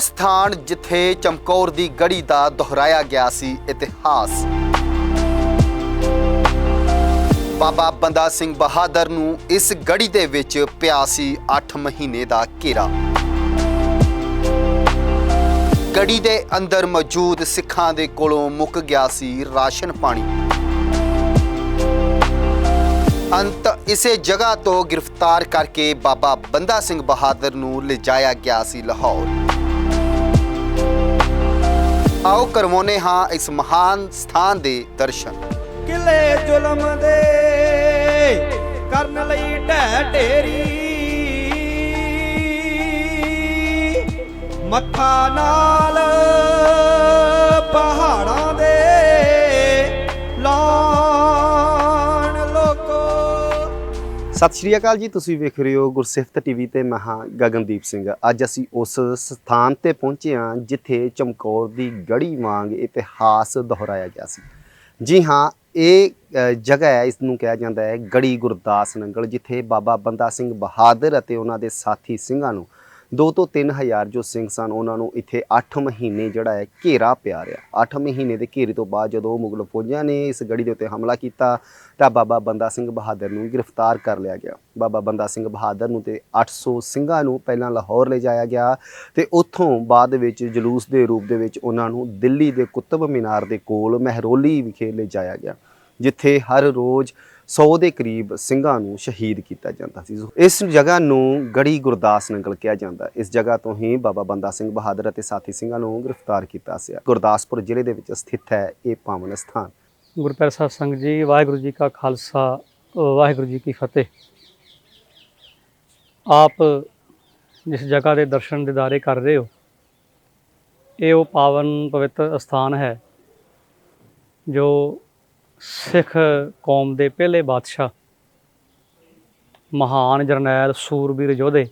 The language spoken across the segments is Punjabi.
ਸਥਾਨ ਜਿੱਥੇ ਚਮਕੌਰ ਦੀ ਗੜੀ ਦਾ ਦੁਹਰਾਇਆ ਗਿਆ ਸੀ ਇਤਿਹਾਸ। ਬਾਬਾ ਬੰਦਾ ਸਿੰਘ ਬਹਾਦਰ ਨੂੰ ਇਸ ਗੜੀ ਦੇ ਵਿੱਚ ਪਿਆ ਸੀ 8 ਮਹੀਨੇ ਦਾ ਘੇਰਾ। ਗੜੀ ਦੇ ਅੰਦਰ ਮੌਜੂਦ ਸਿੱਖਾਂ ਦੇ ਕੋਲੋਂ ਮੁੱਕ ਗਿਆ ਸੀ ਰਾਸ਼ਨ ਪਾਣੀ। ਅੰਤ ਇਸੇ ਜਗ੍ਹਾ ਤੋਂ ਗ੍ਰਿਫਤਾਰ ਕਰਕੇ ਬਾਬਾ ਬੰਦਾ ਸਿੰਘ ਬਹਾਦਰ ਨੂੰ ਲਿਜਾਇਆ ਗਿਆ ਸੀ ਲਾਹੌਰ। ਆਓ ਕਰਵਾਉਨੇ ਹਾਂ ਇਸ ਮਹਾਨ ਸਥਾਨ ਦੇ ਦਰਸ਼ਨ। ਕਿਲੇ ਜ਼ੁਲਮ ਦੇ ਕਰਨ ਲਈ ਢਹਿ ਢੇਰੀ। ਮੱਥਾ ਨਾਲ ਸਤਿ ਸ਼੍ਰੀ ਅਕਾਲ ਜੀ, ਤੁਸੀਂ ਵੇਖ ਰਹੇ ਹੋ ਗੁਰਸਿਫਤ ਟੀਵੀ ਤੇ ਮੈਂ ਹਾਂ ਗਗਨਦੀਪ ਸਿੰਘ। ਅੱਜ ਅਸੀਂ ਉਸ ਸਥਾਨ ਤੇ ਪਹੁੰਚੇ ਹਾਂ ਜਿੱਥੇ ਚਮਕੌਰ ਦੀ ਗੜੀ ਵਾਂਗ ਇਤਿਹਾਸ ਦੁਹਰਾਇਆ ਗਿਆ ਸੀ। ਜੀ ਹਾਂ, ਇਹ ਜਗ੍ਹਾ ਹੈ ਇਸ ਨੂੰ ਕਿਹਾ ਜਾਂਦਾ ਹੈ ਗੜੀ ਗੁਰਦਾਸ ਨੰਗਲ, ਜਿੱਥੇ ਬਾਬਾ ਬੰਦਾ ਸਿੰਘ ਬਹਾਦਰ ਅਤੇ ਉਹਨਾਂ ਦੇ ਸਾਥੀ ਸਿੰਘਾਂ ਨੂੰ 2 ਤੋਂ 3000 ਜੋ ਸਿੰਘ ਸਨ, ਉਹਨਾਂ ਨੂੰ ਇੱਥੇ 8 ਮਹੀਨੇ ਜਿਹੜਾ ਹੈ ਘੇਰਾ ਪਿਆ ਰਿਹਾ। 8 ਮਹੀਨੇ ਦੇ ਘੇਰੇ ਤੋਂ ਬਾਅਦ ਜਦੋਂ ਮੁਗਲ ਫੌਜਾਂ ਨੇ ਇਸ ਗੜੀ ਦੇ ਉੱਤੇ ਹਮਲਾ ਕੀਤਾ, ਤਾਂ ਬਾਬਾ ਬੰਦਾ ਸਿੰਘ ਬਹਾਦਰ ਨੂੰ ਗ੍ਰਿਫਤਾਰ ਕਰ ਲਿਆ ਗਿਆ। ਬਾਬਾ ਬੰਦਾ ਸਿੰਘ ਬਹਾਦਰ ਨੂੰ ਤੇ 800 ਸਿੰਘਾਂ ਨੂੰ ਪਹਿਲਾਂ ਲਾਹੌਰ ਲਿਜਾਇਆ ਗਿਆ ਤੇ ਉੱਥੋਂ ਬਾਅਦ ਵਿੱਚ ਜਲੂਸ ਦੇ ਰੂਪ ਦੇ ਵਿੱਚ ਉਹਨਾਂ ਨੂੰ ਦਿੱਲੀ ਦੇ ਕੁਤਬ ਮੀਨਾਰ ਦੇ ਕੋਲ ਮਹਿਰੋਲੀ ਵਿਖੇ ਲਿਜਾਇਆ ਗਿਆ, ਜਿੱਥੇ ਹਰ ਰੋਜ਼ 100 ਦੇ ਕਰੀਬ ਸਿੰਘਾਂ ਨੂੰ ਸ਼ਹੀਦ ਕੀਤਾ ਜਾਂਦਾ ਸੀ। ਇਸ ਜਗ੍ਹਾ ਨੂੰ ਗੜੀ ਗੁਰਦਾਸ ਨੰਗਲ ਕਿਹਾ ਜਾਂਦਾ। ਇਸ ਜਗ੍ਹਾ ਤੋਂ ਹੀ ਬਾਬਾ ਬੰਦਾ ਸਿੰਘ ਬਹਾਦਰ ਅਤੇ ਸਾਥੀ ਸਿੰਘਾਂ ਨੂੰ ਗ੍ਰਿਫਤਾਰ ਕੀਤਾ ਸੀ। ਗੁਰਦਾਸਪੁਰ ਜ਼ਿਲ੍ਹੇ ਦੇ ਵਿੱਚ ਸਥਿਤ ਹੈ ਇਹ ਪਾਵਨ ਸਥਾਨ। ਗੁਰਪ੍ਰੀਤ ਸਾਹਿਬ ਸੰਗਤ ਜੀ, ਵਾਹਿਗੁਰੂ ਜੀ ਕਾ ਖਾਲਸਾ, ਵਾਹਿਗੁਰੂ ਜੀ ਕੀ ਫਤਿਹ। ਆਪ ਜਿਸ ਜਗ੍ਹਾ ਦੇ ਦਰਸ਼ਨ ਦਿਦਾਰੇ ਕਰ ਰਹੇ ਹੋ, ਇਹ ਉਹ ਪਾਵਨ ਪਵਿੱਤਰ ਸਥਾਨ ਹੈ ਜੋ ਸਿੱਖ ਕੌਮ ਦੇ ਪਹਿਲੇ ਬਾਦਸ਼ਾਹ ਮਹਾਨ ਜਰਨੈਲ ਸੂਰਬੀਰ ਯੋਧੇ,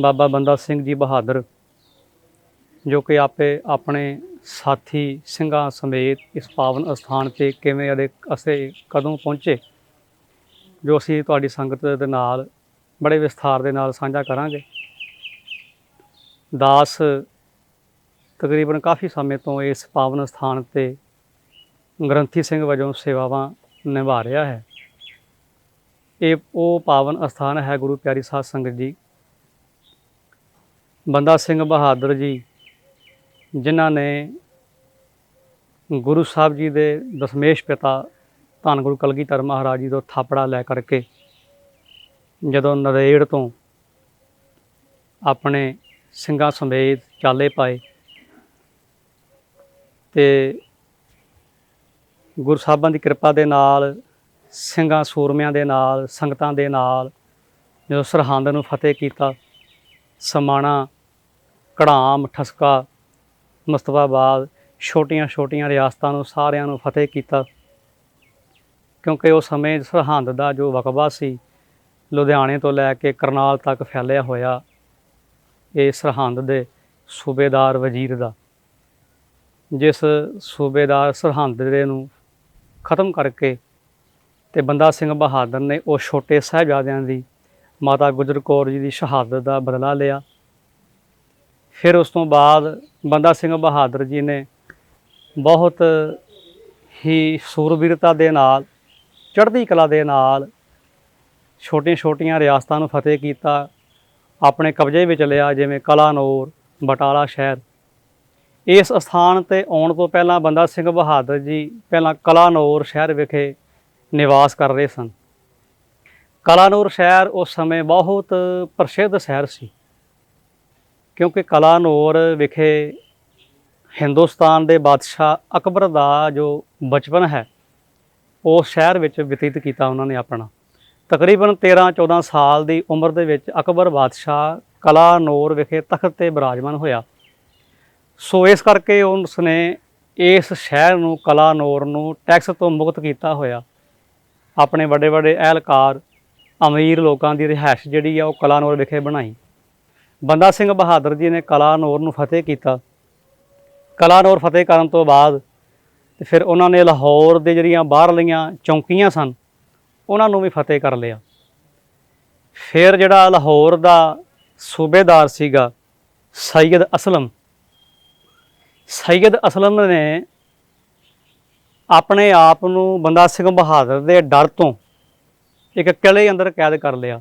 ਬਾਬਾ ਬੰਦਾ ਸਿੰਘ ਜੀ ਬਹਾਦਰ, ਜੋ ਕਿ ਆਪੇ ਆਪਣੇ ਸਾਥੀ ਸਿੰਘਾਂ ਸਮੇਤ ਇਸ ਪਾਵਨ ਅਸਥਾਨ ਤੇ ਕਿਵੇਂ ਅਤੇ ਅਸੀਂ ਕਦੋਂ ਪਹੁੰਚੇ, ਜੋ ਅਸੀਂ ਤੁਹਾਡੀ ਸੰਗਤ ਦੇ ਨਾਲ, ਬੜੇ ਵਿਸਥਾਰ ਦੇ ਨਾਲ ਸਾਂਝਾ ਕਰਾਂਗੇ। ਦਾਸ ਤਕਰੀਬਨ ਕਾਫੀ ਸਮੇਂ ਤੋਂ ਇਸ ਪਾਵਨ ਸਥਾਨ ਤੇ ਗ੍ਰੰਥੀ ਸਿੰਘ ਵਜੋਂ ਸੇਵਾਵਾਂ ਨਿਭਾ ਰਿਹਾ ਹੈ। ਇਹ, ਉਹ ਪਾਵਨ ਅਸਥਾਨ ਹੈ ਗੁਰੂ ਪਿਆਰੀ ਸਾਧ ਸੰਗਤ ਜੀ। ਬੰਦਾ ਸਿੰਘ ਬਹਾਦਰ ਜੀ, ਜਿਨ੍ਹਾਂ ਨੇ ਗੁਰੂ ਸਾਹਿਬ ਜੀ ਦੇ ਦਸ਼ਮੇਸ਼ ਪਿਤਾ ਧੰਨ ਗੁਰੂ ਕਲਗੀਧਰ ਮਹਾਰਾਜ ਜੀ ਤੋਂ ਥਾਪੜਾ ਲੈ ਕਰਕੇ ਜਦੋਂ ਨਰੇੜ ਤੋਂ ਆਪਣੇ ਸਿੰਘਾਂ ਸਮੇਤ ਚਾਲੇ ਪਾਏ ਤੇ ਗੁਰੂ ਸਾਹਿਬਾਂ ਦੀ ਕਿਰਪਾ ਦੇ ਨਾਲ, ਸਿੰਘਾਂ ਸੂਰਮਿਆਂ ਦੇ ਨਾਲ, ਸੰਗਤਾਂ ਦੇ ਨਾਲ ਜਦੋਂ ਸਰਹੰਦ ਨੂੰ ਫਤਿਹ ਕੀਤਾ, ਸਮਾਣਾ, ਕੜਾਮ, ਠਸਕਾ ਮੁਸਤਫਾਬਾਦ ਛੋਟੀਆਂ-ਛੋਟੀਆਂ ਰਿਆਸਤਾਂ ਨੂੰ ਸਾਰਿਆਂ ਨੂੰ ਫਤਿਹ ਕੀਤਾ। ਕਿਉਂਕਿ ਉਹ ਸਮੇਂ ਸਰਹੰਦ ਦਾ ਜੋ ਵਕਬਾ ਸੀ, ਲੁਧਿਆਣੇ ਤੋਂ ਲੈ ਕੇ ਕਰਨਾਲ ਤੱਕ ਫੈਲਿਆ ਹੋਇਆ, ਇਹ ਸਰਹੰਦ ਦੇ ਸੂਬੇਦਾਰ ਵਜ਼ੀਰ ਦਾ। ਜਿਸ ਸੂਬੇਦਾਰ ਸਰਹੰਦ ਦੇ ਨੂੰ ਖਤਮ ਕਰਕੇ ਤੇ ਬੰਦਾ ਸਿੰਘ ਬਹਾਦਰ ਨੇ ਉਹ ਛੋਟੇ ਸਾਹਿਬਜ਼ਾਦਿਆਂ ਦੀ ਮਾਤਾ ਗੁਜਰ ਕੌਰ ਜੀ ਦੀ ਸ਼ਹਾਦਤ ਦਾ ਬਦਲਾ ਲਿਆ। ਫਿਰ ਉਸ ਤੋਂ ਬਾਅਦ ਬੰਦਾ ਸਿੰਘ ਬਹਾਦਰ ਜੀ ਨੇ ਬਹੁਤ ਹੀ ਸੂਰਬੀਰਤਾ ਦੇ ਨਾਲ, ਚੜ੍ਹਦੀ ਕਲਾ ਦੇ ਨਾਲ ਛੋਟੀਆਂ-ਛੋਟੀਆਂ ਰਿਆਸਤਾਂ ਨੂੰ ਫਤਿਹ ਕੀਤਾ, ਆਪਣੇ ਕਬਜ਼ੇ ਵਿੱਚ ਲਿਆ, ਜਿਵੇਂ ਕਲਾਨੌਰ, ਬਟਾਲਾ ਸ਼ਹਿਰ ਇਸ ਸਥਾਨ ਤੇ ਆਉਣ ਤੋਂ ਪਹਿਲਾਂ ਬੰਦਾ ਸਿੰਘ ਬਹਾਦਰ ਜੀ ਪਹਿਲਾਂ ਕਲਾਨੌਰ ਸ਼ਹਿਰ ਵਿਖੇ ਨਿਵਾਸ ਕਰ ਰਹੇ ਸਨ। ਕਲਾਨੌਰ ਸ਼ਹਿਰ ਉਸ ਸਮੇਂ ਬਹੁਤ ਪ੍ਰਸਿੱਧ ਸ਼ਹਿਰ ਸੀ ਕਿਉਂਕਿ ਕਲਾਨੌਰ ਵਿਖੇ ਹਿੰਦੁਸਤਾਨ ਦੇ ਬਾਦਸ਼ਾਹ ਅਕਬਰ ਦਾ ਜੋ ਬਚਪਨ ਹੈ ਉਸ ਸ਼ਹਿਰ ਵਿੱਚ ਬਤੀਤ ਕੀਤਾ ਉਹਨਾਂ ਨੇ ਆਪਣਾ। ਤਕਰੀਬਨ 13 14 ਸਾਲ ਦੀ ਉਮਰ ਦੇ ਵਿੱਚ ਅਕਬਰ ਬਾਦਸ਼ਾਹ ਕਲਾਨੌਰ ਵਿਖੇ ਤਖਤ ਤੇ ਬਿਰਾਜਮਾਨ ਹੋਇਆ। ਸੋ ਇਸ ਕਰਕੇ ਉਸ ਨੇ ਇਸ ਸ਼ਹਿਰ ਨੂੰ ਕਲਾਨੌਰ ਨੂੰ ਟੈਕਸ ਤੋਂ ਮੁਕਤ ਕੀਤਾ ਹੋਇਆ। ਆਪਣੇ ਵੱਡੇ ਵੱਡੇ ਅਹਿਲਕਾਰ ਅਮੀਰ ਲੋਕਾਂ ਦੀ ਰਿਹਾਇਸ਼ ਜਿਹੜੀ ਆ ਉਹ ਕਲਾਨੌਰ ਵਿਖੇ ਬਣਾਈ। ਬੰਦਾ ਸਿੰਘ ਬਹਾਦਰ ਜੀ ਨੇ ਕਲਾਨੌਰ ਨੂੰ ਫਤਿਹ ਕੀਤਾ। ਕਲਾਨੌਰ ਫਤਿਹ ਕਰਨ ਤੋਂ ਬਾਅਦ ਤੇ ਫਿਰ ਉਹਨਾਂ ਨੇ ਲਾਹੌਰ ਦੇ ਜਿਹੜੀਆਂ ਬਾਹਰਲੀਆਂ ਚੌਂਕੀਆਂ ਸਨ, ਉਹਨਾਂ ਨੂੰ ਵੀ ਫਤਿਹ ਕਰ ਲਿਆ। ਫਿਰ ਜਿਹੜਾ ਲਾਹੌਰ ਦਾ ਸੂਬੇਦਾਰ ਸੀਗਾ ਸੈਯਦ ਅਸਲਮ ਸੈਯਦ ਅਸਲਮ ਨੇ ਆਪਣੇ ਆਪ ਨੂੰ ਬੰਦਾ ਸਿੰਘ ਬਹਾਦਰ ਦੇ ਡਰ ਤੋਂ ਇੱਕ ਕਿਲੇ ਅੰਦਰ ਕੈਦ ਕਰ ਲਿਆ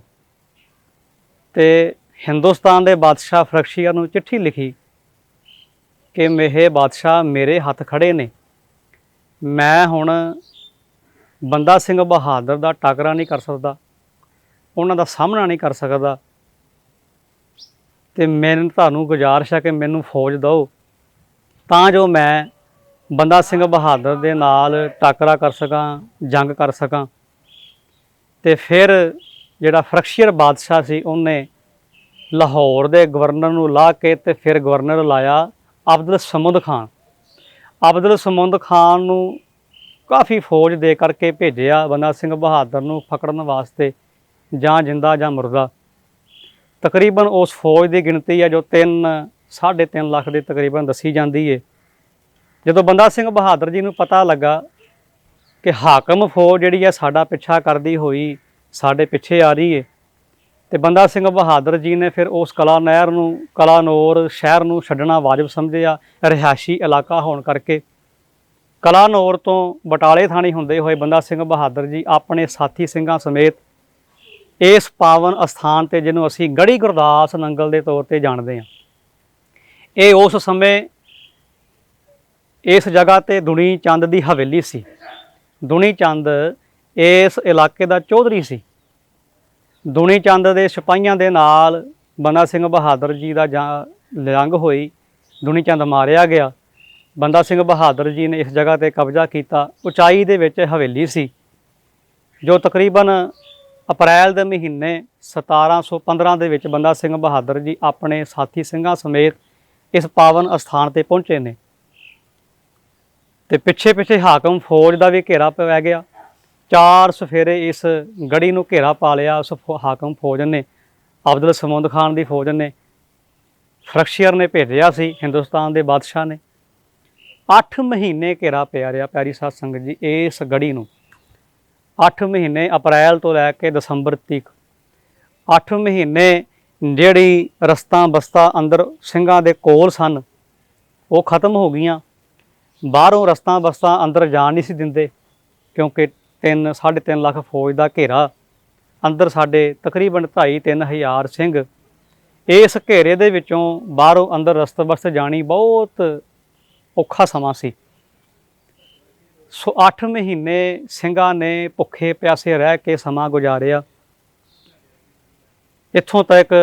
ਤੇ ਹਿੰਦੁਸਤਾਨ ਦੇ ਬਾਦਸ਼ਾਹ ਫਰਕਸ਼ੀਆ ਨੂੰ ਚਿੱਠੀ ਲਿਖੀ ਕਿ ਮੇਹੇ ਬਾਦਸ਼ਾਹ ਮੇਰੇ ਹੱਥ ਖੜੇ ਨੇ। ਮੈਂ ਹੁਣ ਬੰਦਾ ਸਿੰਘ ਬਹਾਦਰ ਦਾ ਟਾਕਰਾ ਨਹੀਂ ਕਰ ਸਕਦਾ, ਉਹਨਾਂ ਦਾ ਸਾਹਮਣਾ ਨਹੀਂ ਕਰ ਸਕਦਾ ਤੇ ਮੈਨੂੰ ਤੁਹਾਨੂੰ ਗੁਜ਼ਾਰਿਸ਼ ਹੈ ਕਿ ਮੈਨੂੰ ਫੌਜ ਦਿਓ। ਤਾਂ ਜੋ ਮੈਂ ਬੰਦਾ ਸਿੰਘ ਬਹਾਦਰ ਦੇ ਨਾਲ ਟਾਕਰਾ ਕਰ ਸਕਾਂ, ਜੰਗ ਕਰ ਸਕਾਂ। ਤੇ ਫਿਰ ਜਿਹੜਾ ਫਰਕਸ਼ੀਅਰ ਬਾਦਸ਼ਾਹ ਸੀ, ਉਹਨੇ ਲਾਹੌਰ ਦੇ ਗਵਰਨਰ ਨੂੰ ਲਾ ਕੇ ਤੇ ਫਿਰ ਗਵਰਨਰ ਲਾਇਆ ਅਬਦੁਲ ਸਮੁੰਦ ਖਾਨ। ਅਬਦੁਲ ਸਮੁੰਦ ਖਾਨ ਨੂੰ ਕਾਫੀ ਫੌਜ ਦੇ ਕਰਕੇ ਭੇਜਿਆ, ਬੰਦਾ ਸਿੰਘ ਬਹਾਦਰ ਨੂੰ ਫਕੜਨ ਵਾਸਤੇ, ਜਾਂ ਜਿੰਦਾ ਜਾਂ ਮੁਰਦਾ। ਤਕਰੀਬਨ ਉਸ ਫੌਜ ਦੀ ਗਿਣਤੀ ਹੈ ਜੋ 3 3.5 ਲੱਖ ਦੇ ਤਕਰੀਬਨ ਦੱਸੀ ਜਾਂਦੀ ਹੈ ਜਦੋਂ ਬੰਦਾ ਸਿੰਘ ਬਹਾਦਰ ਜੀ ਨੂੰ ਪਤਾ ਲੱਗਾ ਕਿ ਹਾਕਮ ਫੌਜ ਜਿਹੜੀ ਹੈ ਸਾਡਾ ਪਿੱਛਾ ਕਰਦੀ ਹੋਈ ਸਾਡੇ ਪਿੱਛੇ ਆ ਰਹੀ ਹੈ ਤੇ ਬੰਦਾ ਸਿੰਘ ਬਹਾਦਰ ਜੀ ਨੇ ਫਿਰ ਉਸ ਕਲਾ ਨਹਿਰ ਨੂੰ ਕਲਾਨੌਰ ਸ਼ਹਿਰ ਨੂੰ ਛੱਡਣਾ ਵਾਜਬ ਸਮਝਿਆ ਰਿਹਾਇਸ਼ੀ ਇਲਾਕਾ ਹੋਣ ਕਰਕੇ। ਕਲਾਨੌਰ ਤੋਂ ਬਟਾਲੇ ਥਾਣੀ ਹੁੰਦੇ ਹੋਏ ਬੰਦਾ ਸਿੰਘ ਬਹਾਦਰ ਜੀ ਆਪਣੇ ਸਾਥੀ ਸਿੰਘਾਂ ਸਮੇਤ ਇਸ ਪਾਵਨ ਅਸਥਾਨ ਤੇ ਜਿਹਨੂੰ ਅਸੀਂ ਗੜੀ ਗੁਰਦਾਸ ਨੰਗਲ ਦੇ ਤੌਰ ਤੇ ਜਾਣਦੇ ਹਾਂ ਇਹ ਉਸ ਸਮੇਂ ਇਸ ਜਗ੍ਹਾ ਤੇ ਦੁਨੀ ਚੰਦ ਦੀ ਹਵੇਲੀ ਸੀ। ਦੁਨੀ ਚੰਦ ਇਸ ਇਲਾਕੇ ਦਾ ਚੌਧਰੀ ਸੀ। ਦੁਨੀ ਚੰਦ ਦੇ ਸਿਪਾਹੀਆਂ ਦੇ ਨਾਲ ਬੰਦਾ ਸਿੰਘ ਬਹਾਦਰ ਜੀ ਦਾ ਜਾਂ ਲੰਘ ਹੋਈ, ਦੁਨੀ ਚੰਦ ਮਾਰਿਆ ਗਿਆ। ਬੰਦਾ ਸਿੰਘ ਬਹਾਦਰ ਜੀ ਨੇ ਇਸ ਜਗ੍ਹਾ ਤੇ ਕਬਜ਼ਾ ਕੀਤਾ। ਉਚਾਈ ਦੇ ਵਿੱਚ ਹਵੇਲੀ ਸੀ, ਜੋ ਤਕਰੀਬਨ ਅਪ੍ਰੈਲ ਦੇ ਮਹੀਨੇ 1715 ਦੇ ਵਿੱਚ ਬੰਦਾ ਸਿੰਘ ਬਹਾਦਰ ਜੀ ਆਪਣੇ ਸਾਥੀ ਸਿੰਘਾਂ ਸਮੇਤ ਇਸ ਪਾਵਨ ਅਸਥਾਨ ਤੇ ਪਹੁੰਚੇ ਨੇ। ਤੇ ਪਿੱਛੇ ਪਿੱਛੇ ਹਾਕਮ ਫੌਜ ਦਾ ਵੀ ਘੇਰਾ ਪੈ ਗਿਆ। ਚਾਰ ਸਫੇਰੇ ਇਸ ਗੜੀ ਨੂੰ ਘੇਰਾ ਪਾ ਲਿਆ ਉਸ ਫੌ- ਹਾਕਮ ਫੌਜ ਨੇ। ਅਬਦੁਲ ਸਮੁੰਦ ਖਾਨ ਦੀ ਫੌਜ ਨੇ। ਫਰਕਸ਼ੀਅਰ ਨੇ ਭੇਜਿਆ ਸੀ ਹਿੰਦੁਸਤਾਨ ਦੇ ਬਾਦਸ਼ਾਹ ਨੇ। 8 ਮਹੀਨੇ ਘੇਰਾ ਪਿਆ ਰਿਹਾ ਪਿਆਰੀ ਸਾਧ ਸੰਗਤ ਜੀ ਇਸ ਗੜੀ ਨੂੰ। 8 ਮਹੀਨੇ ਅਪ੍ਰੈਲ ਤੋਂ ਲੈ ਕੇ ਦਸੰਬਰ ਤੱਕ। 8 ਮਹੀਨੇ ਜਿਹੜੀ ਰਸਤਾ ਬਸਤਾ ਅੰਦਰ ਸਿੰਘਾਂ ਦੇ ਕੋਲ ਸਨ, ਉਹ ਖਤਮ ਹੋ ਗਈਆਂ। ਬਾਹਰੋਂ ਰਸਤਾ ਬਸਤਾ ਅੰਦਰ ਜਾਣ ਨਹੀਂ ਸੀ ਦਿੰਦੇ, ਕਿਉਂਕਿ 3 3.5 ਲੱਖ ਫੌਜ ਦਾ ਘੇਰਾ, ਅੰਦਰ ਸਾਡੇ ਤਕਰੀਬਨ 2.5 ਹਜ਼ਾਰ ਸਿੰਘ। ਇਸ ਘੇਰੇ ਦੇ ਵਿੱਚੋਂ ਬਾਹਰੋਂ ਅੰਦਰ ਰਸਤੇ ਬਸਤੇ ਜਾਣੀ ਬਹੁਤ ਔਖਾ ਸਮਾਂ ਸੀ। ਸੋ 8 ਮਹੀਨੇ ਸਿੰਘਾਂ ਨੇ ਭੁੱਖੇ ਪਿਆਸੇ ਰਹਿ ਕੇ ਸਮਾਂ ਗੁਜ਼ਾਰਿਆ। ਇੱਥੋਂ ਤੱਕ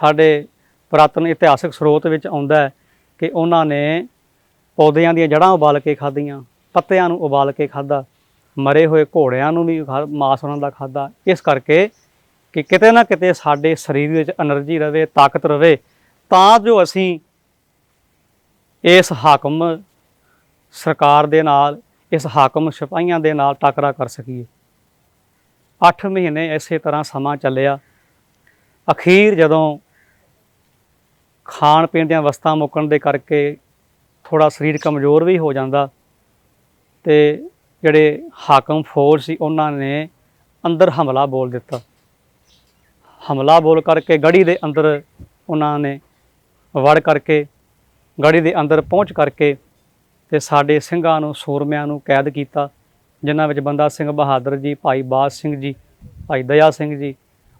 ਸਾਡੇ ਪ੍ਰਾਤਨ ਇਤਿਹਾਸਕ ਸਰੋਤ ਵਿੱਚ ਆਉਂਦਾ ਹੈ ਕਿ ਉਹਨਾਂ ਨੇ ਪੌਦਿਆਂ ਦੀਆਂ ਜੜ੍ਹਾਂ ਉਬਾਲ ਕੇ ਖਾਧੀਆਂ, ਪੱਤਿਆਂ ਨੂੰ ਉਬਾਲ ਕੇ ਖਾਧਾ, ਮਰੇ ਹੋਏ ਘੋੜਿਆਂ ਨੂੰ ਵੀ ਮਾਸ ਉਹਨਾਂ ਦਾ ਖਾਧਾ। ਇਸ ਕਰਕੇ ਕਿ ਕਿਤੇ ਨਾ ਕਿਤੇ ਸਾਡੇ ਸਰੀਰ ਵਿੱਚ એનર્ਜੀ ਰਹੇ ਤਾਕਤ ਰਹੇ ਤਾਂ ਜੋ ਅਸੀਂ ਇਸ ਹਾਕਮ ਸਰਕਾਰ ਦੇ ਨਾਲ, ਇਸ ਹਾਕਮ ਸਿਪਾਹੀਆਂ ਦੇ ਨਾਲ ਟਕਰਾ ਕਰ ਸਕੀਏ। 8 ਮਹੀਨੇ ਇਸੇ ਤਰ੍ਹਾਂ ਸਮਾਂ ਚੱਲਿਆ। ਅਖੀਰ ਜਦੋਂ ਖਾਣ ਪੀਣ ਦੀਆਂ ਵਸਤਾਂ ਮੁੱਕਣ ਦੇ ਕਰਕੇ ਥੋੜਾ ਸਰੀਰ ਕਮਜ਼ੋਰ ਵੀ ਹੋ ਜਾਂਦਾ ਤੇ ਜਿਹੜੇ ਹਾਕਮ ਫੌਜ ਸੀ ਉਹਨਾਂ ਨੇ ਅੰਦਰ ਹਮਲਾ ਬੋਲ ਦਿੱਤਾ। ਹਮਲਾ ਬੋਲ ਕਰਕੇ ਗੜੀ ਦੇ ਅੰਦਰ ਉਹਨਾਂ ਨੇ ਵੜ ਕਰਕੇ ਗੜੀ ਦੇ ਅੰਦਰ ਪਹੁੰਚ ਕਰਕੇ ਤੇ ਸਾਡੇ ਸਿੰਘਾਂ ਨੂੰ, ਸੂਰਮਿਆਂ ਨੂੰ ਕੈਦ ਕੀਤਾ, ਜਿਨ੍ਹਾਂ ਵਿੱਚ ਬੰਦਾ ਸਿੰਘ ਬਹਾਦਰ ਜੀ, ਭਾਈ ਬਾਜ ਸਿੰਘ ਜੀ, ਭਾਈ ਦਇਆ ਸਿੰਘ ਜੀ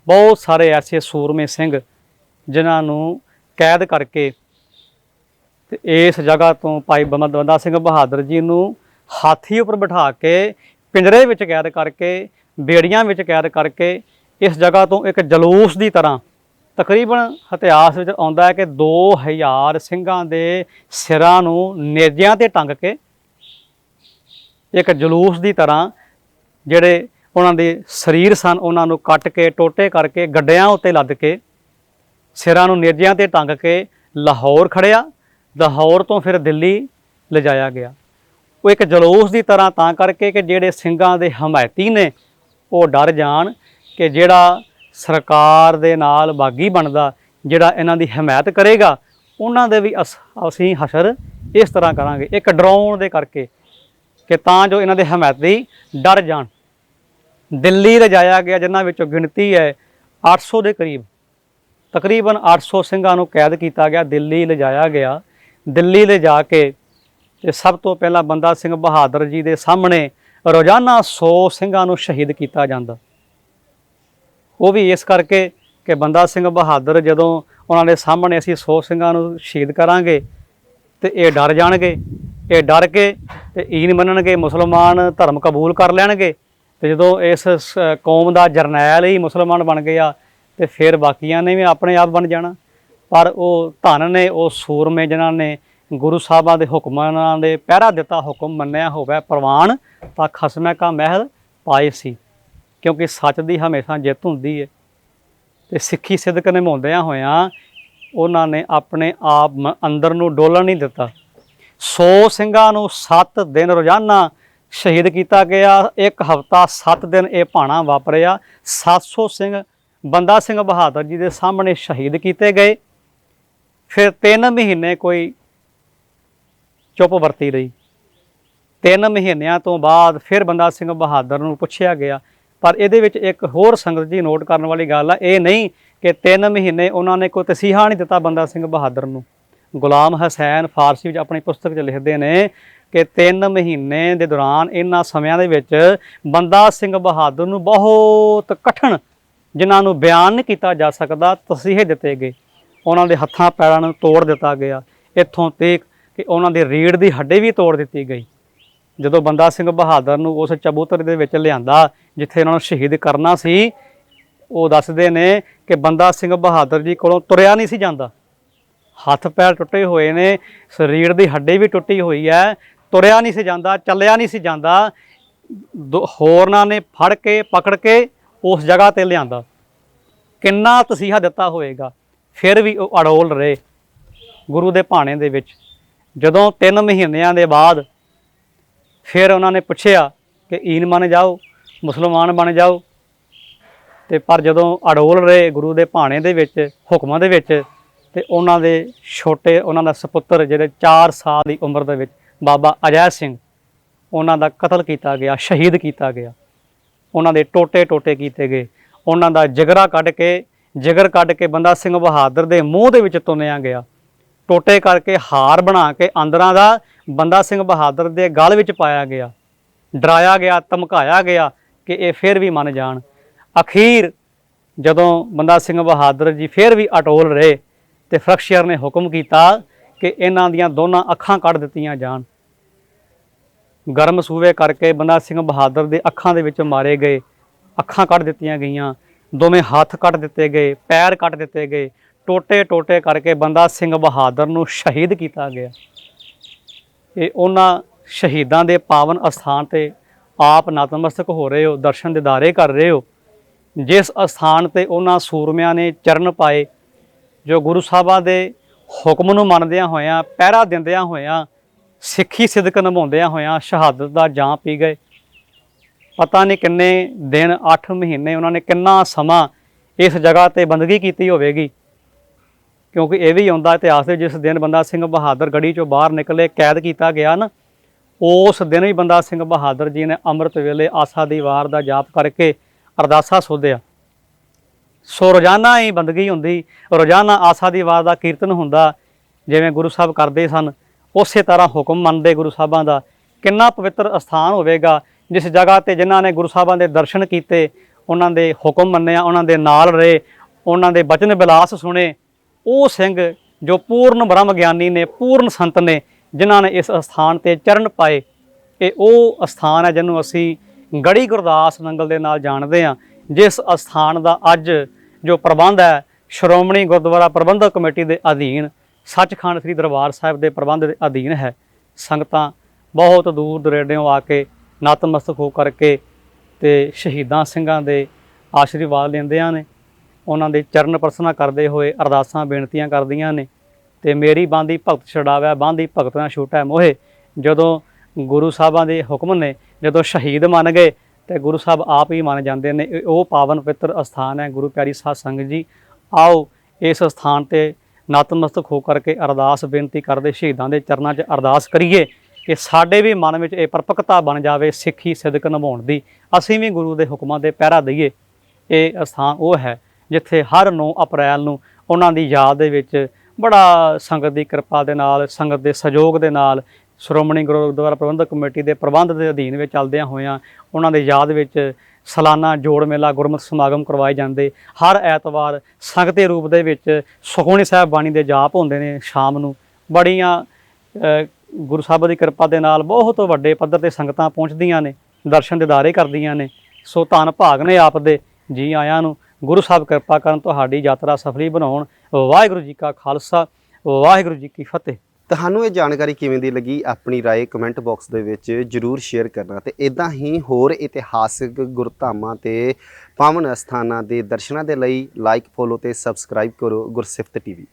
ਬਹੁਤ ਸਾਰੇ ਐਸੇ ਸੂਰਮੇ ਸਿੰਘ ਜਿਨ੍ਹਾਂ ਨੂੰ ਕੈਦ ਕਰਕੇ ਤੇ ਇਸ ਜਗ੍ਹਾ ਤੋਂ ਭਾਈ ਬੰਦਾ ਬੰਦਾ ਸਿੰਘ ਬਹਾਦਰ ਜੀ ਨੂੰ ਹਾਥੀ ਉੱਪਰ ਬਿਠਾ ਕੇ ਪਿੰਜਰੇ ਵਿੱਚ ਕੈਦ ਕਰਕੇ, ਬੇੜੀਆਂ ਵਿੱਚ ਕੈਦ ਕਰਕੇ ਇਸ ਜਗ੍ਹਾ ਤੋਂ ਇੱਕ ਜਲੂਸ ਦੀ ਤਰ੍ਹਾਂ ਤਕਰੀਬਨ ਇਤਿਹਾਸ ਵਿੱਚ ਆਉਂਦਾ ਹੈ ਕਿ 2000 ਸਿੰਘਾਂ ਦੇ ਸਿਰਾਂ ਨੂੰ ਨੇਜਿਆਂ ਤੇ ਟੰਗ ਕੇ ਇੱਕ ਜਲੂਸ ਦੀ ਤਰ੍ਹਾਂ ਜਿਹੜੇ ਉਹਨਾਂ ਦੇ ਸਰੀਰ ਸਨ, ਉਹਨਾਂ ਨੂੰ ਕੱਟ ਕੇ, ਟੋਟੇ ਕਰਕੇ, ਗੱਡਿਆਂ ਉੱਤੇ ਲੱਦ ਕੇ, ਸਿਰਾਂ ਨੂੰ ਨੇਜਿਆਂ ਤੇ ਟੰਗ ਕੇ ਲਾਹੌਰ ਖੜਿਆ। ਲਾਹੌਰ ਤੋਂ ਫਿਰ ਦਿੱਲੀ ਲਿਜਾਇਆ ਗਿਆ। ਉਹ ਇੱਕ ਜਲੂਸ ਦੀ ਤਰ੍ਹਾਂ ਤਾਂ ਕਰਕੇ ਕਿ ਜਿਹੜੇ ਸਿੰਘਾਂ ਦੇ ਹਮਾਇਤੀ ਨੇ, ਉਹ ਡਰ ਜਾਣ ਕਿ ਜਿਹੜਾ ਸਰਕਾਰ ਦੇ ਨਾਲ ਬਾਗੀ ਬਣਦਾ, ਜਿਹੜਾ ਇਹਨਾਂ ਦੀ ਹਮਾਇਤ ਕਰੇਗਾ, ਉਹਨਾਂ ਦੇ ਵੀ ਅਸ- ਅਸੀਂ ਹਸ਼ਰ ਇਸ ਤਰ੍ਹਾਂ ਕਰਾਂਗੇ। ਇੱਕ ਡਰਾਉਣ ਦੇ ਕਰਕੇ ਕਿ ਤਾਂ ਜੋ ਇਹਨਾਂ ਦੇ ਹਮਾਇਤੀ ਡਰ ਜਾਣ। ਦਿੱਲੀ ਲਿਜਾਇਆ ਗਿਆ, ਜਿਨ੍ਹਾਂ ਵਿੱਚੋਂ ਗਿਣਤੀ ਹੈ 800 ਦੇ ਕਰੀਬ। ਤਕਰੀਬਨ 800 ਸਿੰਘਾਂ ਨੂੰ ਕੈਦ ਕੀਤਾ ਗਿਆ, ਦਿੱਲੀ ਲਿਜਾਇਆ ਗਿਆ। ਦਿੱਲੀ ਲਿਜਾ ਕੇ ਤੇ ਸਭ ਤੋਂ ਪਹਿਲਾਂ ਬੰਦਾ ਸਿੰਘ ਬਹਾਦਰ ਜੀ ਦੇ ਸਾਹਮਣੇ ਰੋਜ਼ਾਨਾ 100 ਸਿੰਘਾਂ ਨੂੰ ਸ਼ਹੀਦ ਕੀਤਾ ਜਾਂਦਾ। ਉਹ ਵੀ ਇਸ ਕਰਕੇ ਕਿ ਬੰਦਾ ਸਿੰਘ ਬਹਾਦਰ ਜਦੋਂ ਉਹਨਾਂ ਦੇ ਸਾਹਮਣੇ ਅਸੀਂ 100 ਸਿੰਘਾਂ ਨੂੰ ਸ਼ਹੀਦ ਕਰਾਂਗੇ ਤੇ ਇਹ ਡਰ ਜਾਣਗੇ, ਇਹ ਡਰ ਕੇ ਤੇ ਈਨ ਮੰਨਣਗੇ, ਮੁਸਲਮਾਨ ਧਰਮ ਕਬੂਲ ਕਰ ਲੈਣਗੇ। ਤੇ ਜਦੋਂ ਇਸ ਸ- ਕੌਮ ਦਾ ਜਰਨੈਲ ਹੀ ਮੁਸਲਮਾਨ ਬਣ ਗਿਆ ਤੇ ਫਿਰ ਬਾਕੀਆਂ ਨੇ ਵੀ ਆਪਣੇ ਆਪ ਬਣ ਜਾਣਾ। ਪਰ ਉਹ ਧਨ ਨੇ, ਉਹ ਸੂਰਮੇ ਜਿਨ੍ਹਾਂ ਨੇ ਗੁਰੂ ਸਾਹਿਬਾਂ ਦੇ ਹੁਕਮਾਂ ਦੇ ਪਹਿਰਾ ਦਿੱਤਾ, ਹੁਕਮ ਮੰਨਿਆ ਹੋਵੇ ਪ੍ਰਵਾਨ, ਤਾਂ ਖਸਮੈ ਕਾ ਮਹਿਲ ਪਾਏ ਸੀ। ਕਿਉਂਕਿ ਸੱਚ ਦੀ ਹਮੇਸ਼ਾ ਜਿੱਤ ਹੁੰਦੀ ਹੈ ਤੇ ਸਿੱਖੀ ਸਿਦਕ ਨਿਭਾਉਂਦਿਆਂ ਹੋਇਆਂ ਉਹਨਾਂ ਨੇ ਆਪਣੇ ਆਪ ਮ- ਅੰਦਰ ਨੂੰ ਡੋਲਣ ਨਹੀਂ ਦਿੱਤਾ। 100 ਸਿੰਘਾਂ ਨੂੰ 7 ਦਿਨ ਰੋਜ਼ਾਨਾ ਸ਼ਹੀਦ ਕੀਤਾ ਗਿਆ। ਇੱਕ ਹਫਤਾ 7 ਦਿਨ ਇਹ ਭਾਣਾ ਵਾਪਰਿਆ। 700 ਸਿੰਘ, ਬੰਦਾ ਸਿੰਘ ਬਹਾਦਰ ਜੀ ਦੇ ਸਾਹਮਣੇ ਸ਼ਹੀਦ ਕੀਤੇ ਗਏ। ਫਿਰ 3 ਮਹੀਨੇ ਕੋਈ ਚੁੱਪ ਵਰਤੀ ਰਹੀ। ਤਿੰਨ ਮਹੀਨਿਆਂ ਤੋਂ ਬਾਅਦ ਫਿਰ ਬੰਦਾ ਸਿੰਘ ਬਹਾਦਰ ਨੂੰ ਪੁੱਛਿਆ ਗਿਆ। ਪਰ ਇਹਦੇ ਵਿੱਚ ਇੱਕ ਹੋਰ ਸੰਗਤ ਜੀ ਨੋਟ ਕਰਨ ਵਾਲੀ ਗੱਲ ਆ, ਇਹ ਨਹੀਂ ਕਿ ਤਿੰਨ ਮਹੀਨੇ ਉਹਨਾਂ ਨੇ ਕੋਈ ਤਸੀਹਾ ਨਹੀਂ ਦਿੱਤਾ ਬੰਦਾ ਸਿੰਘ ਬਹਾਦਰ ਨੂੰ। ਗੁਲਾਮ ਹਸੈਨ ਫਾਰਸੀ ਵਿੱਚ ਆਪਣੀ ਪੁਸਤਕ 'ਚ ਲਿਖਦੇ ਨੇ ਕਿ ਤਿੰਨ ਮਹੀਨੇ ਦੇ ਦੌਰਾਨ ਇਹਨਾਂ ਸਮਿਆਂ ਦੇ ਵਿੱਚ ਬੰਦਾ ਸਿੰਘ ਬਹਾਦਰ ਨੂੰ ਬਹੁਤ ਕਠਨ ਜਿਨ੍ਹਾਂ ਨੂੰ ਬਿਆਨ ਨਹੀਂ ਕੀਤਾ ਜਾ ਸਕਦਾ ਤਸੀਹੇ ਦਿੱਤੇ ਗਏ। ਉਹਨਾਂ ਦੇ ਹੱਥਾਂ ਪੈਰਾਂ ਨੂੰ ਤੋੜ ਦਿੱਤਾ ਗਿਆ। ਇੱਥੋਂ ਤੱਕ ਕਿ ਉਹਨਾਂ ਦੇ ਰੀੜ ਦੀ ਹੱਡੀ ਵੀ ਤੋੜ ਦਿੱਤੀ ਗਈ। ਜਦੋਂ ਬੰਦਾ ਸਿੰਘ ਬਹਾਦਰ ਨੂੰ ਉਸ ਚਬੂਤਰ ਦੇ ਵਿੱਚ ਲਿਆਂਦਾ, ਜਿੱਥੇ ਉਹਨਾਂ ਨੂੰ ਸ਼ਹੀਦ ਕਰਨਾ ਸੀ, ਉਹ ਦੱਸਦੇ ਨੇ ਕਿ ਬੰਦਾ ਸਿੰਘ ਬਹਾਦਰ ਜੀ ਕੋਲੋਂ ਤੁਰਿਆ ਨਹੀਂ ਸੀ ਜਾਂਦਾ। ਹੱਥ ਪੈਰ ਟੁੱਟੇ ਹੋਏ ਨੇ, ਸਰੀਰ ਦੀ ਹੱਡੀ ਵੀ ਟੁੱਟੀ ਹੋਈ ਹੈ, ਤੁਰਿਆ ਨਹੀਂ ਸੀ ਜਾਂਦਾ, ਚੱਲਿਆ ਨਹੀਂ ਸੀ ਜਾਂਦਾ। ਦੋ- ਹੋਰਨਾਂ ਨੇ ਫੜ ਕੇ, ਪਕੜ ਕੇ ਉਸ ਜਗ੍ਹਾ ਤੇ ਲਿਆਂਦਾ। ਕਿੰਨਾ ਤਸੀਹਾ ਦਿੱਤਾ ਹੋਵੇਗਾ, ਫਿਰ ਵੀ ਉਹ ਅੜੋਲ ਰਹੇ ਗੁਰੂ ਦੇ ਭਾਣੇ ਦੇ ਵਿੱਚ। ਜਦੋਂ 3 ਮਹੀਨਿਆਂ ਦੇ ਬਾਅਦ ਫਿਰ ਉਹਨਾਂ ਨੇ ਪੁੱਛਿਆ ਕਿ ਈਨ ਬਣ ਜਾਓ, ਮੁਸਲਮਾਨ ਬਣ ਜਾਓ। ਤੇ ਪਰ ਜਦੋਂ ਅੜੋਲ ਰਹੇ ਗੁਰੂ ਦੇ ਭਾਣੇ ਦੇ ਵਿੱਚ, ਹੁਕਮਾਂ ਦੇ ਵਿੱਚ ਤੇ ਉਹਨਾਂ ਦੇ ਛੋਟੇ ਉਹਨਾਂ ਦਾ ਸੁਪੁੱਤਰ ਜਿਹੜੇ 4 ਸਾਲ ਦੀ ਉਮਰ ਦੇ ਵਿੱਚ ਬਾਬਾ ਅਜੈ ਸਿੰਘ, ਉਹਨਾਂ ਦਾ ਕਤਲ ਕੀਤਾ ਗਿਆ, ਸ਼ਹੀਦ ਕੀਤਾ ਗਿਆ। ਉਹਨਾਂ ਦੇ ਟੋਟੇ ਟੋਟੇ ਕੀਤੇ ਗਏ। ਉਹਨਾਂ ਦਾ ਜਿਗਰਾ ਕੱਢ ਕੇ, ਜਿਗਰ ਕੱਢ ਕੇ ਬੰਦਾ ਸਿੰਘ ਬਹਾਦਰ ਦੇ ਮੂੰਹ ਦੇ ਵਿੱਚ ਤੁੰਨਿਆ ਗਿਆ। ਟੋਟੇ ਕਰਕੇ ਹਾਰ ਬਣਾ ਕੇ ਅੰਦਰਾਂ ਦਾ ਬੰਦਾ ਸਿੰਘ ਬਹਾਦਰ ਦੇ ਗਲ ਵਿੱਚ ਪਾਇਆ ਗਿਆ। ਡਰਾਇਆ ਗਿਆ, ਧਮਕਾਇਆ ਗਿਆ ਕਿ ਇਹ ਫਿਰ ਵੀ ਮੰਨ ਜਾਣ। ਅਖੀਰ ਜਦੋਂ ਬੰਦਾ ਸਿੰਘ ਬਹਾਦਰ ਜੀ ਫਿਰ ਵੀ ਅਟੋਲ ਰਹੇ ਤੇ ਫਰਕਸ਼ੀਅਰ ਨੇ ਹੁਕਮ ਕੀਤਾ ਕਿ ਇਹਨਾਂ ਦੀਆਂ ਦੋਨਾਂ ਅੱਖਾਂ ਕੱਢ ਦਿੱਤੀਆਂ ਜਾਣ। ਗਰਮ ਸੂਵੇ ਕਰਕੇ ਬੰਦਾ ਸਿੰਘ ਬਹਾਦਰ ਦੇ ਅੱਖਾਂ ਦੇ ਵਿੱਚ ਮਾਰੇ ਗਏ। ਅੱਖਾਂ ਕੱਢ ਦਿੱਤੀਆਂ ਗਈਆਂ। ਦੋਵੇਂ ਹੱਥ ਕੱਢ ਦਿੱਤੇ ਗਏ, ਪੈਰ ਕੱਟ ਦਿੱਤੇ ਗਏ। ਟੋਟੇ ਟੋਟੇ ਕਰਕੇ ਬੰਦਾ ਸਿੰਘ ਬਹਾਦਰ ਨੂੰ ਸ਼ਹੀਦ ਕੀਤਾ ਗਿਆ। ਇਹ ਉਹਨਾਂ ਸ਼ਹੀਦਾਂ ਦੇ ਪਾਵਨ ਅਸਥਾਨ ਤੇ ਆਪ ਨਤਮਸਤਕ ਹੋ ਰਹੇ ਹੋ, ਦਰਸ਼ਨ ਦਿਦਾਰੇ ਕਰ ਰਹੇ ਹੋ। ਜਿਸ ਅਸਥਾਨ ਤੇ ਉਹਨਾਂ ਸੂਰਮਿਆਂ ਨੇ ਚਰਨ ਪਾਏ ਜੋ ਗੁਰੂ ਸਾਹਿਬਾਂ ਦੇ ਹੁਕਮ ਨੂੰ ਮੰਨਦਿਆਂ ਹੋਇਆਂ, ਪਹਿਰਾ ਦਿੰਦਿਆਂ ਹੋਇਆਂ, ਸਿੱਖੀ ਸਿਦਕ ਨਿਭਾਉਂਦਿਆਂ ਹੋਇਆਂ ਸ਼ਹਾਦਤ ਦਾ ਜਾਂ ਪੀ ਗਏ। ਪਤਾ ਨਹੀਂ ਕਿੰਨੇ ਦਿਨ 8 ਮਹੀਨੇ ਉਹਨਾਂ ਨੇ ਕਿੰਨਾ ਸਮਾਂ ਇਸ ਜਗ੍ਹਾ ਤੇ ਬੰਦਗੀ ਕੀਤੀ ਹੋਵੇਗੀ। ਕਿਉਂਕਿ ਇਹ ਵੀ ਆਉਂਦਾ ਇਤਿਹਾਸ ਦੇ ਜਿਸ ਦਿਨ ਬੰਦਾ ਸਿੰਘ ਬਹਾਦਰ ਗੜੀ ਚੋਂ ਬਾਹਰ ਨਿਕਲੇ, ਕੈਦ ਕੀਤਾ ਗਿਆ ਨਾ, ਉਸ ਦਿਨ ਹੀ ਬੰਦਾ ਸਿੰਘ ਬਹਾਦਰ ਜੀ ਨੇ ਅੰਮ੍ਰਿਤ ਵੇਲੇ ਆਸਾ ਦੀ ਵਾਰ ਦਾ ਜਾਪ ਕਰਕੇ ਅਰਦਾਸਾ ਸੋਧਿਆ। ਸੋ ਰੋਜ਼ਾਨਾ ਹੀ ਬੰਦਗੀ ਹੁੰਦੀ, ਰੋਜ਼ਾਨਾ ਆਸਾ ਦੀ ਵਾਰ ਦਾ ਕੀਰਤਨ ਹੁੰਦਾ, ਜਿਵੇਂ ਗੁਰੂ ਸਾਹਿਬ ਕਰਦੇ ਸਨ, ਉਸੇ ਤਰ੍ਹਾਂ ਹੁਕਮ ਮੰਨਦੇ ਗੁਰੂ ਸਾਹਿਬਾਂ ਦਾ। ਕਿੰਨਾ ਪਵਿੱਤਰ ਅਸਥਾਨ ਹੋਵੇਗਾ, ਜਿਸ ਜਗ੍ਹਾ ਤੇ ਜਿਨ੍ਹਾਂ ਨੇ ਗੁਰੂ ਸਾਹਿਬਾਂ ਦੇ ਦਰਸ਼ਨ ਕੀਤੇ, ਉਹਨਾਂ ਦੇ ਹੁਕਮ ਮੰਨਿਆ, ਉਹਨਾਂ ਦੇ ਨਾਲ ਰਹੇ, ਉਹਨਾਂ ਦੇ ਬਚਨ ਬਿਲਾਸ ਸੁਣੇ। ਉਹ ਸਿੰਘ ਜੋ ਪੂਰਨ ਬ੍ਰਹਮ ਗਿਆਨੀ ਨੇ, ਪੂਰਨ ਸੰਤ ਨੇ, ਜਿਨ੍ਹਾਂ ਨੇ ਇਸ ਅਸਥਾਨ ਤੇ ਚਰਨ ਪਾਏ, ਇਹ ਉਹ ਅਸਥਾਨ ਹੈ ਜਿਹਨੂੰ ਅਸੀਂ ਗੜੀ ਗੁਰਦਾਸ ਨੰਗਲ ਦੇ ਨਾਲ ਜਾਣਦੇ ਹਾਂ, ਜਿਸ ਅਸਥਾਨ ਦਾ ਅੱਜ ਜੋ ਪ੍ਰਬੰਧ ਹੈ, ਸ਼੍ਰੋਮਣੀ ਗੁਰਦੁਆਰਾ ਪ੍ਰਬੰਧਕ ਕਮੇਟੀ ਦੇ ਅਧੀਨ, ਸੱਚਖੰਡ ਸ੍ਰੀ ਦਰਬਾਰ ਸਾਹਿਬ ਦੇ ਪ੍ਰਬੰਧ ਦੇ ਅਧੀਨ ਹੈ। ਸੰਗਤਾਂ ਬਹੁਤ ਦੂਰ ਦਰੇਡਿਓਂ ਆ ਕੇ ਨਤਮਸਤਕ ਹੋ ਕਰਕੇ ਤੇ ਸ਼ਹੀਦਾਂ ਸਿੰਘਾਂ ਦੇ ਆਸ਼ੀਰਵਾਦ ਲੈਂਦਿਆਂ ਨੇ, ਉਹਨਾਂ ਦੇ ਚਰਨ ਪ੍ਰਸਨਾ ਕਰਦੇ ਹੋਏ ਅਰਦਾਸਾਂ, ਬੇਨਤੀਆਂ ਕਰਦੀਆਂ ਨੇ ਤੇ ਮੇਰੀ ਬਾਂਦੀ ਭਗਤ ਛਡਾਵੈ, ਬਾਂਦੀ ਭਗਤਾਂ ਛੂਟੈ ਮੋਹੇ। ਜਦੋਂ ਗੁਰੂ ਸਾਹਿਬਾਂ ਦੇ ਹੁਕਮ ਨੇ, ਜਦੋਂ ਸ਼ਹੀਦ ਮੰਨ ਗਏ ਤੇ ਗੁਰੂ ਸਾਹਿਬ ਆਪ ਹੀ ਮੰਨ ਜਾਂਦੇ ਨੇ, ਇਹ ਉਹ ਪਾਵਨ ਪਵਿੱਤਰ ਅਸਥਾਨ ਹੈ, ਗੁਰੂ ਪਿਆਰੀ ਸਾਧ ਸੰਗਤ ਜੀ। ਆਓ ਇਸ ਸਥਾਨ ਤੇ ਨਤਮਸਤਕ ਹੋ ਕਰਕੇ ਅਰਦਾਸ ਬੇਨਤੀ ਕਰਦੇ, ਸ਼ਹੀਦਾਂ ਦੇ ਚਰਨਾਂ 'ਚ ਅਰਦਾਸ ਕਰੀਏ ਕਿ ਸਾਡੇ ਵੀ ਮਨ ਵਿੱਚ ਇਹ ਪਰਪਕਤਾ ਬਣ ਜਾਵੇ ਸਿੱਖੀ ਸਿਦਕ ਨਿਭਾਉਣ ਦੀ। ਅਸੀਂ ਵੀ ਗੁਰੂ ਦੇ ਹੁਕਮਾਂ ਦੇ ਪਹਿਰਾ ਦਈਏ। ਇਹ ਅਸਥਾਨ ਉਹ ਹੈ ਜਿੱਥੇ ਹਰ 9 ਅਪ੍ਰੈਲ ਨੂੰ ਉਹਨਾਂ ਦੀ ਯਾਦ ਦੇ ਵਿੱਚ ਬੜਾ ਸੰਗਤ ਦੀ ਕਿਰਪਾ ਦੇ ਨਾਲ, ਸੰਗਤ ਦੇ ਸਹਿਯੋਗ ਦੇ ਨਾਲ ਸ਼੍ਰੋਮਣੀ ਗੁਰਦੁਆਰਾ ਪ੍ਰਬੰਧਕ ਕਮੇਟੀ ਦੇ ਪ੍ਰਬੰਧ ਦੇ ਅਧੀਨ ਵਿੱਚ ਚੱਲਦਿਆਂ ਹੋਇਆਂ ਉਹਨਾਂ ਦੇ ਯਾਦ ਵਿੱਚ ਸਾਲਾਨਾ ਜੋੜ ਮੇਲਾ, ਗੁਰਮਤਿ ਸਮਾਗਮ ਕਰਵਾਏ ਜਾਂਦੇ। ਹਰ ਐਤਵਾਰ ਸੰਗਤ ਰੂਪ ਦੇ ਵਿੱਚ ਸੁਖਮਨੀ ਸਾਹਿਬ ਬਾਣੀ ਦੇ ਜਾਪ ਹੁੰਦੇ ਨੇ ਸ਼ਾਮ ਨੂੰ। ਬੜੀਆਂ ਗੁਰੂ ਸਾਹਿਬ ਦੀ ਕਿਰਪਾ ਦੇ ਨਾਲ ਬਹੁਤ ਵੱਡੇ ਪੱਧਰ ਤੇ ਸੰਗਤਾਂ ਪਹੁੰਚਦੀਆਂ ਨੇ, ਦਰਸ਼ਨ ਦਿਦਾਰੇ ਕਰਦੀਆਂ ਨੇ। ਸੋ ਧੰਨ ਭਾਗ ਨੇ ਆਪ ਦੇ, ਜੀ ਆਇਆਂ ਨੂੰ। ਗੁਰੂ ਸਾਹਿਬ ਕਿਰਪਾ ਕਰਨ ਤੁਹਾਡੀ ਯਾਤਰਾ ਸਫਲੀ ਬਣਾਉਣ। ਵਾਹਿਗੁਰੂ ਜੀ ਕਾ ਖਾਲਸਾ, ਵਾਹਿਗੁਰੂ ਜੀ ਕੀ ਫਤਿਹ। ਤੁਹਾਨੂੰ ਇਹ ਜਾਣਕਾਰੀ ਕਿਵੇਂ ਦੀ ਲੱਗੀ ਆਪਣੀ رائے ਕਮੈਂਟ ਬਾਕਸ ਦੇ ਵਿੱਚ ਜਰੂਰ ਸ਼ੇਅਰ ਕਰਨਾ ਤੇ ਇਦਾਂ ਹੀ ਹੋਰ ਇਤਿਹਾਸਿਕ ਗੁਰਧਾਮਾਂ ਤੇ ਪਾਵਨ ਅਸਥਾਨਾਂ ਦੇ ਦਰਸ਼ਨਾਂ ਦੇ ਲਈ ਲਾਈਕ ਫੋਲੋ ਤੇ ਸਬਸਕ੍ਰਾਈਬ ਕਰੋ ਗੁਰਸਿਫਤ ਟੀਵੀ